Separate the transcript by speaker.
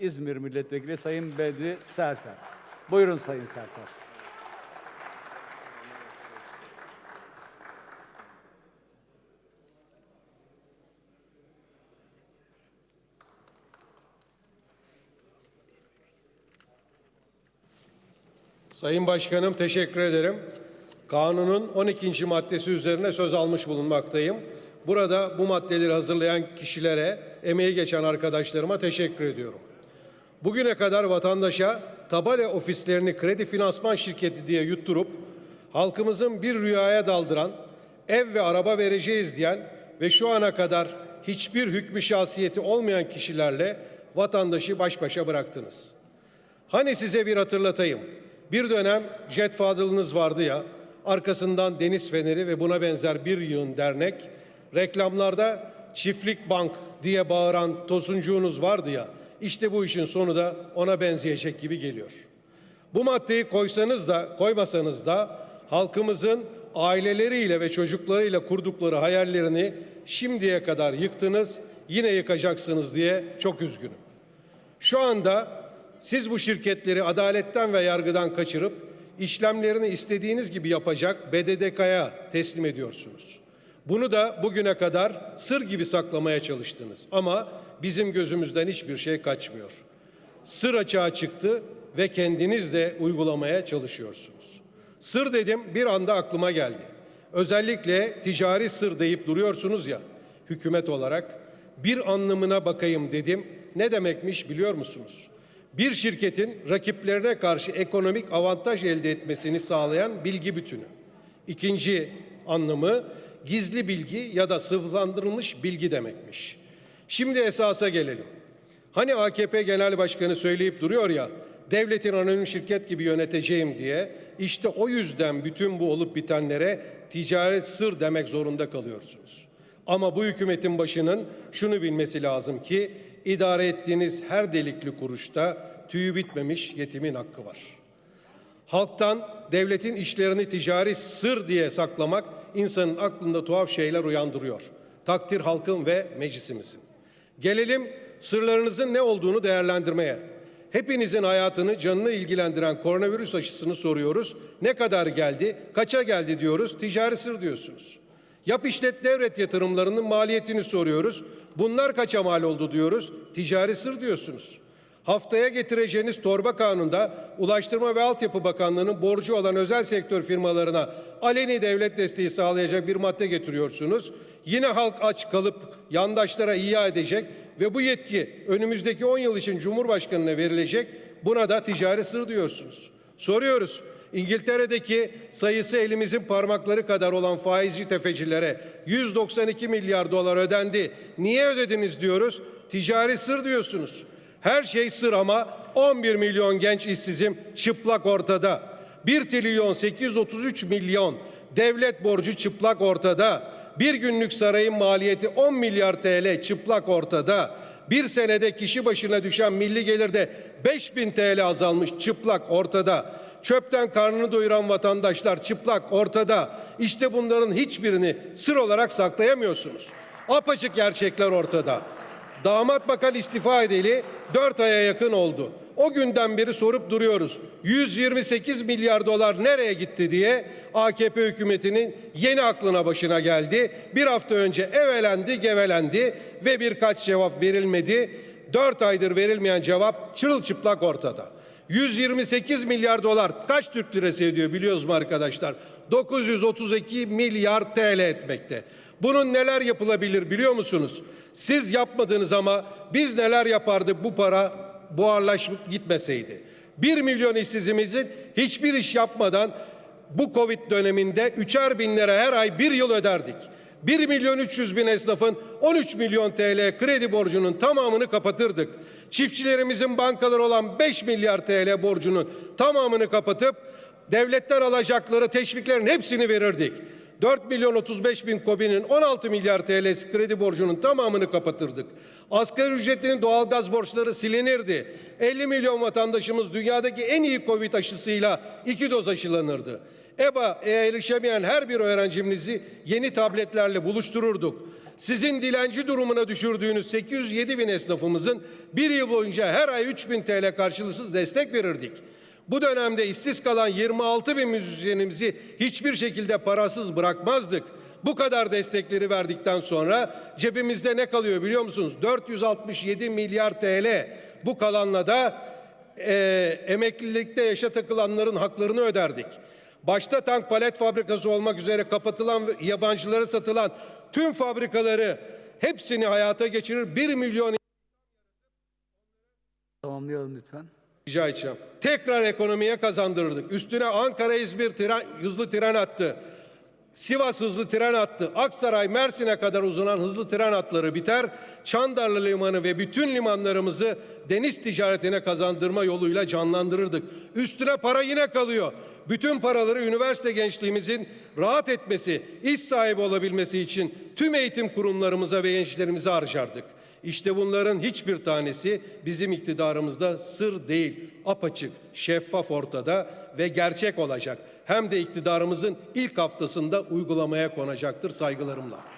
Speaker 1: İzmir Milletvekili Sayın Bedri Serter. Buyurun Sayın Serter.
Speaker 2: Sayın Başkanım teşekkür ederim. Kanunun 12. maddesi üzerine söz almış bulunmaktayım. Burada bu maddeleri hazırlayan kişilere, emeği geçen arkadaşlarıma teşekkür ediyorum. Bugüne kadar vatandaşa tabela ofislerini kredi finansman şirketi diye yutturup halkımızın bir rüyaya daldıran, ev ve araba vereceğiz diyen ve şu ana kadar hiçbir hükmü şahsiyeti olmayan kişilerle vatandaşı baş başa bıraktınız. Hani size bir hatırlatayım. Bir dönem Jet Fadıl'ınız vardı ya, arkasından Deniz Feneri ve buna benzer bir yığın dernek, reklamlarda Çiftlik Bank diye bağıran tosuncuğunuz vardı ya, işte bu işin sonu da ona benzeyecek gibi geliyor. Bu maddeyi koysanız da koymasanız da halkımızın aileleriyle ve çocuklarıyla kurdukları hayallerini şimdiye kadar yıktınız, yine yıkacaksınız diye çok üzgünüm. Şu anda siz bu şirketleri adaletten ve yargıdan kaçırıp işlemlerini istediğiniz gibi yapacak BDDK'ya teslim ediyorsunuz. Bunu da bugüne kadar sır gibi saklamaya çalıştınız ama bizim gözümüzden hiçbir şey kaçmıyor. Sır açığa çıktı ve kendiniz de uygulamaya çalışıyorsunuz. Sır dedim bir anda aklıma geldi. Özellikle ticari sır deyip duruyorsunuz ya hükümet olarak bir anlamına bakayım dedim. Ne demekmiş biliyor musunuz? Bir şirketin rakiplerine karşı ekonomik avantaj elde etmesini sağlayan bilgi bütünü. İkinci anlamı gizli bilgi ya da sıvılandırılmış bilgi demekmiş. Şimdi esasa gelelim. Hani AKP Genel Başkanı söyleyip duruyor ya, devletin anonim şirket gibi yöneteceğim diye, işte o yüzden bütün bu olup bitenlere ticaret sır demek zorunda kalıyorsunuz. Ama bu hükümetin başının şunu bilmesi lazım ki, idare ettiğiniz her delikli kuruşta tüyü bitmemiş yetimin hakkı var. Halktan devletin işlerini ticari sır diye saklamak insanın aklında tuhaf şeyler uyandırıyor. Takdir halkın ve meclisimizin. Gelelim sırlarınızın ne olduğunu değerlendirmeye. Hepinizin hayatını, canını ilgilendiren koronavirüs aşısını soruyoruz. Ne kadar geldi, kaça geldi diyoruz, ticari sır diyorsunuz. Yap işlet devlet yatırımlarının maliyetini soruyoruz. Bunlar kaça mal oldu diyoruz, ticari sır diyorsunuz. Haftaya getireceğiniz torba kanunda Ulaştırma ve Altyapı Bakanlığı'nın borcu olan özel sektör firmalarına aleni devlet desteği sağlayacak bir madde getiriyorsunuz. Yine halk aç kalıp yandaşlara iya edecek ve bu yetki önümüzdeki 10 yıl için Cumhurbaşkanı'na verilecek. Buna da ticari sır diyorsunuz. Soruyoruz. İngiltere'deki sayısı elimizin parmakları kadar olan faizci tefecilere 192 milyar dolar ödendi. Niye ödediniz diyoruz? Ticari sır diyorsunuz. Her şey sır ama 11 milyon genç işsizim çıplak ortada. 1 trilyon 833 milyon devlet borcu çıplak ortada. Bir günlük sarayın maliyeti 10 milyar TL çıplak ortada. Bir senede kişi başına düşen milli gelirde 5000 TL azalmış çıplak ortada. Çöpten karnını doyuran vatandaşlar çıplak ortada. İşte bunların hiçbirini sır olarak saklayamıyorsunuz. Apaçık gerçekler ortada. Damat bakan istifa edeli 4 aya yakın oldu. O günden beri sorup duruyoruz. 128 milyar dolar nereye gitti diye AKP hükümetinin yeni aklına başına geldi. Bir hafta önce evelendi, gevelendi ve birkaç cevap verilmedi. 4 aydır verilmeyen cevap çırılçıplak ortada. 128 milyar dolar kaç Türk lirası ediyor biliyoruz mu arkadaşlar? 932 milyar TL etmekte. Bunun neler yapılabilir biliyor musunuz? Siz yapmadınız ama biz neler yapardık bu para buharlaşıp gitmeseydi. 1 milyon işsizimizin hiçbir iş yapmadan bu Covid döneminde üçer bin lira her ay bir yıl öderdik. 1 milyon 300 bin esnafın 13 milyon TL kredi borcunun tamamını kapatırdık. Çiftçilerimizin bankaları olan 5 milyar TL borcunun tamamını kapatıp devletten alacakları teşviklerin hepsini verirdik. 4 milyon 35 bin KOBİ'nin 16 milyar TL'si kredi borcunun tamamını kapatırdık. Asgari ücretlinin doğalgaz borçları silinirdi. 50 milyon vatandaşımız dünyadaki en iyi Covid aşısıyla iki doz aşılanırdı. EBA erişemeyen her bir öğrencimizi yeni tabletlerle buluştururduk. Sizin dilenci durumuna düşürdüğünüz 807 bin esnafımızın bir yıl boyunca her ay 3 bin TL karşılıksız destek verirdik. Bu dönemde işsiz kalan 26 bin müzisyenimizi hiçbir şekilde parasız bırakmazdık. Bu kadar destekleri verdikten sonra cebimizde ne kalıyor biliyor musunuz? 467 milyar TL. Bu kalanla da eee, emeklilikte yaşa takılanların haklarını öderdik. Başta tank palet fabrikası olmak üzere kapatılan ve yabancılara satılan tüm fabrikaları hepsini hayata geçirir 1 milyon
Speaker 1: Tamamlayalım lütfen.
Speaker 2: rica edeceğim. Tekrar ekonomiye kazandırırdık. Üstüne Ankara-İzmir tren, hızlı tren hattı, Sivas hızlı tren hattı, Aksaray, Mersin'e kadar uzanan hızlı tren hatları biter. Çandarlı Limanı ve bütün limanlarımızı deniz ticaretine kazandırma yoluyla canlandırırdık. Üstüne para yine kalıyor. Bütün paraları üniversite gençliğimizin rahat etmesi, iş sahibi olabilmesi için tüm eğitim kurumlarımıza ve gençlerimize harcardık. İşte bunların hiçbir tanesi bizim iktidarımızda sır değil, apaçık, şeffaf ortada ve gerçek olacak. Hem de iktidarımızın ilk haftasında uygulamaya konacaktır saygılarımla.